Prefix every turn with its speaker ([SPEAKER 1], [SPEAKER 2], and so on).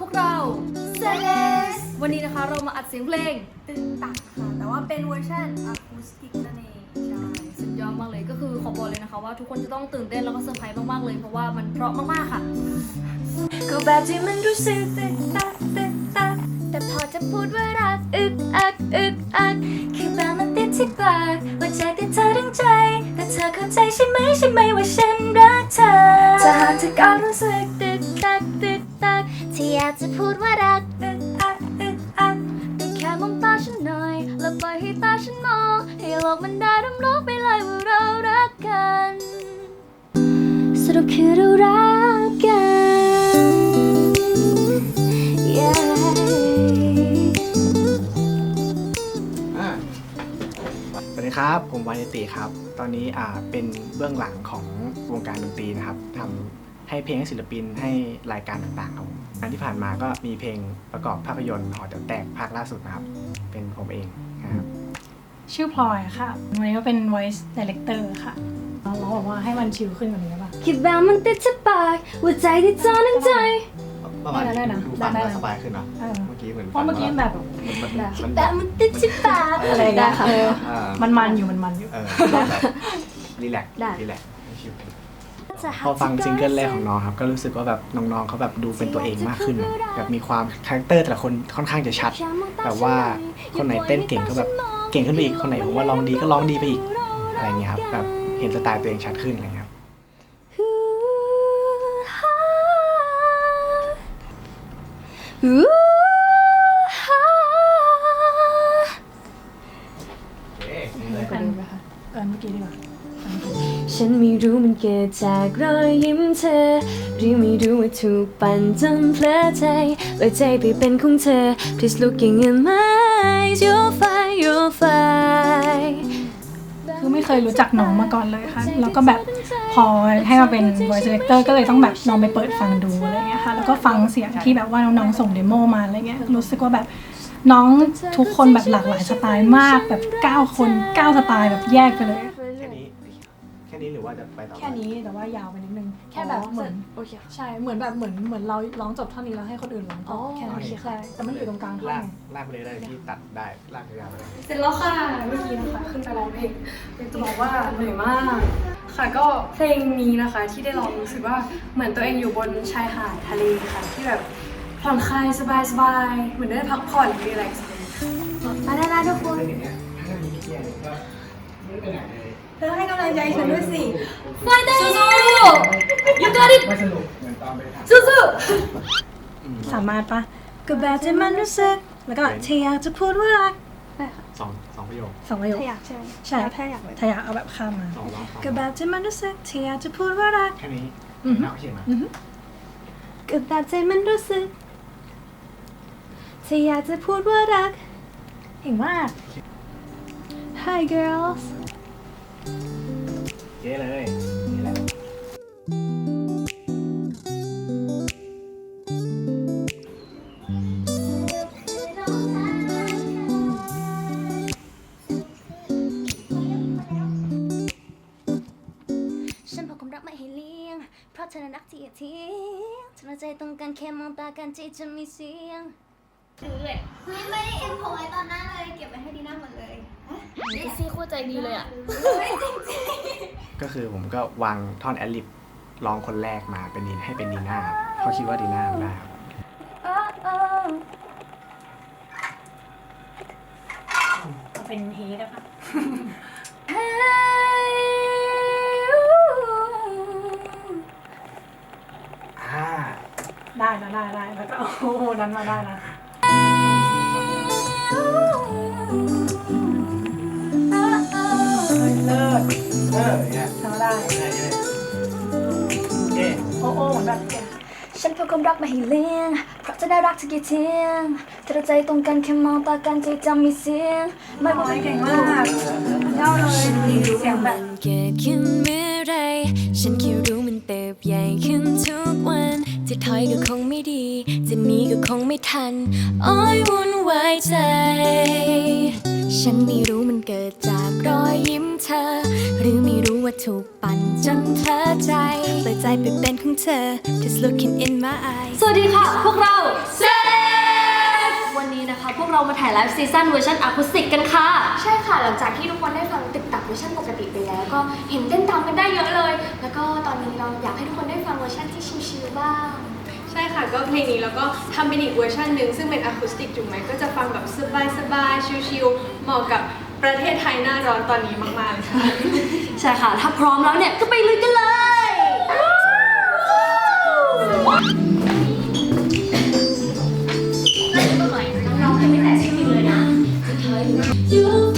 [SPEAKER 1] พวกเรา
[SPEAKER 2] Celeste
[SPEAKER 1] วันนี้นะคะเรามาอัดเสียงเพลง
[SPEAKER 2] ตึงตักค่ะ แต่ว่าเป็นเวอร์ชันอะคูสติกนั่นเองใช่
[SPEAKER 1] สุดยอดมากเลยก็คือขอบอกเลยนะคะว่าทุกคนจะต้องตื่นเต้นแล้วก็เซอร์ไพรส์มากๆเลย เพราะว่ามันเพราะมากๆค่ะ
[SPEAKER 2] ก็แบบที่มันรู้สึกตึกตักตึกตักแต่พอจะพูดว่ารักอึกอักอึกอักคือแบบมันติดที่ปากว่าใจติดเธอทั้งใจ แต่เธอเข้าใจใช่ไหมใช่ไหมว่าฉันรักเธอถ้าหากเธอก็รู้สึกตึกตักตึก ตักที่อยากจะพูดว่ารักอึกอักอึกอักได้แค่มองตาฉันหน่อย แล้วปล่อยให้ตาฉันมอง ให้โลกมันได้รับรู้ไปเลยว่าเรารักกัน สรุปคือเรารักกัน yeah
[SPEAKER 3] อ่าสวัสดีครับ ผมวานยติครับ ตอนนี้อ่าเป็นเบื้องหลังของวงการดนตรีนะครับทำ ให้เพลงให้ศิลปินให้รายการต่างๆครับผมงานที่ผ่านมาก็มีเพลงประกอบภาพยนตร์หอแต๋วแตกภาคล่าสุดนะครับ เป็นผมเองนะครับ
[SPEAKER 4] ชื่อพลอยค่ะ วันนี้ก็เป็น voice director ค่ะเราเราบอกว่าให้มันชิลขึ้นกว่านี้ได้ปะ
[SPEAKER 2] คิดแบบมันติดที่ปากว่าใจที่เธอทั้งใจ
[SPEAKER 3] ประมาณ
[SPEAKER 4] ได้นะ
[SPEAKER 3] ดูฟัง
[SPEAKER 4] ได้
[SPEAKER 3] แล้ว
[SPEAKER 4] นะ
[SPEAKER 3] สบายขึ้นเนาะ
[SPEAKER 4] เออ
[SPEAKER 3] เมื่อกี้เหมือน
[SPEAKER 4] เพราะเมื่อกี้แบบ
[SPEAKER 3] มันมันมัน
[SPEAKER 2] แบบมันติดที่ปาก
[SPEAKER 4] อะไรอย่างเงี้ยเออ
[SPEAKER 3] อ่า
[SPEAKER 4] มันมันอยู่มันมันอยู่
[SPEAKER 3] เออแบบรีแลกซ์
[SPEAKER 2] ได้
[SPEAKER 3] รีแลกซ์ชิล พอฟังซิงเกิลแรกของน้องครับ ก็รู้สึกว่าแบบน้องๆเขาแบบดูเป็นตัวเองมากขึ้น แบบมีความคาแรคเตอร์แต่ละคนค่อนข้างจะชัด แบบว่าคนไหนเต้นเก่งก็แบบเก่งขึ้นไปอีก คนไหนผมว่าร้องดีก็ร้องดีไปอีกอะไรเงี้ยครับแบบเห็นสไตล์ตัวเองชัดขึ้นอะไรเงี้ยครับ
[SPEAKER 4] อั
[SPEAKER 2] ฉันไม่รู้มันเกิดจากรอยยิ้มเธอ หรือไม่รู้ว่าถูกปั่นจนเพลอใจปล่อยใจไปเป็นของเธอ Please looking in my eyes your fine your fine
[SPEAKER 4] คือไม่เคยรู้จักน้องมาก่อนเลยค่ะ แล้วก็แบบพอให้มาเป็น voice director ก็เลยต้องแบบลองไปเปิดฟังดูอะไรเงี้ยค่ะ แล้วก็ฟังเสียงที่แบบว่าน้องๆส่งเดโมมาอะไรเงี้ย รู้สึกว่าแบบน้องทุกคนแบบหลากหลายสไตล์มากแบบ 9 คน 9 สไตล์แบบแยกไปเลย
[SPEAKER 3] นี้แค่นี้หรือว่าจะไปต่อ
[SPEAKER 4] แค่นี้แต่ว่ายาวไปนิดนึง แค่แบบเหมือน
[SPEAKER 2] โอเค
[SPEAKER 4] ใช่เหมือนแบบเหมือนเหมือนเราร้องจบเท่านี้แล้วให้คนอื่นร้องต่อ
[SPEAKER 2] อ๋อ
[SPEAKER 4] แค่นั้น
[SPEAKER 2] โอเค
[SPEAKER 4] ใช่แต่มันอยู่ตรงกลางท่อน
[SPEAKER 3] ลาก
[SPEAKER 4] ไง
[SPEAKER 3] ลากไปเลยได้ที่ตัดได้ลากยาวไปเลย
[SPEAKER 5] เสร็จแล้วค่ะเมื่อกี้นะคะขึ้นไปร้องเพลงเป็นจะบอกว่าเหนื่อยมาก ค่ะก็เพลงนี้นะคะที่ได้ร้องรู้สึกว่าเหมือนตัวเองอยู่บนชายหาดทะเลค่ะที่แบบผ่อนคลายสบายสบายๆเหมือนได้พักผ่อนรีแลกซ์
[SPEAKER 2] มาได้แล้วทุกคน
[SPEAKER 3] ถ้าอย่าง เงี้ยถ้ามีเกียร์ก็ไม่ไปไหนเลย
[SPEAKER 5] เธอให้กำลังใจฉันด้วยสิ
[SPEAKER 1] สู้ๆ you got it
[SPEAKER 3] ไม่สนุกเหมือนตอนไปทำ
[SPEAKER 1] สู้
[SPEAKER 4] สามารถปะก็แบบที่มันรู้สึก แล้วก็ที่อยากจะพูดว่ารัก
[SPEAKER 3] สองสองประโยค
[SPEAKER 4] สองประโยค
[SPEAKER 2] ถ้าอยากใช่ไหม
[SPEAKER 4] ใช่
[SPEAKER 2] ถ้าอยากเลย
[SPEAKER 4] ถ้าอยากเอาแบบข้ามมา
[SPEAKER 3] สองร้องสอง
[SPEAKER 4] ก็แบบที่มันรู้สึกที่อยากจะพูดว่ารัก
[SPEAKER 3] แค่นี้
[SPEAKER 4] อือฮึ
[SPEAKER 3] นับเขียนมา
[SPEAKER 2] ก็แบบใจมันรู้สึกที่อยากจะพูดว่ารัก
[SPEAKER 4] เก่งมาก
[SPEAKER 2] Hi girls
[SPEAKER 3] เย้เลยนี่แหละ
[SPEAKER 2] ฉันพกความรักมาให้เลี้ยง เพราะเธอนั้นรักที่อย่าทิ้งฉันเอาใจตรงกันแค่มองตากันที่จะมีเสียงไม่ได้เอ็มโพไว้ตอนหน้าเลย เก็บไว้ให้ดีหน้าหมดเลย
[SPEAKER 1] ๆซี่คู่ใจดีเลยอะ
[SPEAKER 3] ก็คือผมก็วางท่อนแอดลิบร้องคนแรกมาเป็นดีให้เป็นดีน่าครับเขาคิดว่าดีน่าได้ครับ
[SPEAKER 4] เป็นเฮดอะคะ
[SPEAKER 3] อ่า
[SPEAKER 4] ได้นะได้ได้แล้วก็โอ้โหดันมาได้นะ
[SPEAKER 2] ฉันพกความรักมาให้เลี้ยงเพราะจะได้รักเธอกี่เทียงเธอใจตรงกันแค่มองตากันใจจะมีเสียงไม่
[SPEAKER 4] น้อยเก่งมากเย้าเลยเสียงแบบ
[SPEAKER 2] เกิดขึ้นเมื่อไรฉันแค่รู้มันเติบใหญ่ขึ้นทุกวันท จะถอยก็คงไม่ดี จะหนีก็คงไม่ทัน อ้อยวุ่นวายใจ ฉันไม่รู้มันเกิดจากรอยยิ้มเธอ หรือไม่รู้ว่าถูกปั่นจนเธอใจเปิดใจไปเป็นของเธอ just looking in my eyes
[SPEAKER 1] สวัสดีค่ะ พวกเราเซวันนี้นะคะ พวกเรามาถ่ายไลฟ์ซีซั่นเวอร์ชันอะคูสติกกันค่ะ
[SPEAKER 2] ใช่ค่ะ หลังจากที่ทุกคนได้ฟังตึกตักเวอร์ชันปกติไปแล้ว ก็เห็นเต้นตามกันได้เยอะเลย แล้วก็ตอนนี้เราอยากให้ทุกคนได้ฟังเวอร์ชันที่ชิลๆบ้าง
[SPEAKER 5] ใช่ค่ะก็เพลงนี้แล้วก็ทำเป็นอีกเวอร์ชันหนึ่งซึ่งเป็นอะคูสติกถูกไหมก็จะฟังแบบสบายๆชิลๆเหมาะกับประเทศไทยหน้าร้อนตอนนี้มากๆเลยค่ะ
[SPEAKER 1] ใช่ค่ะ ถ้าพร้อมแล้วเนี่ยก็ไปลุยกันเลย You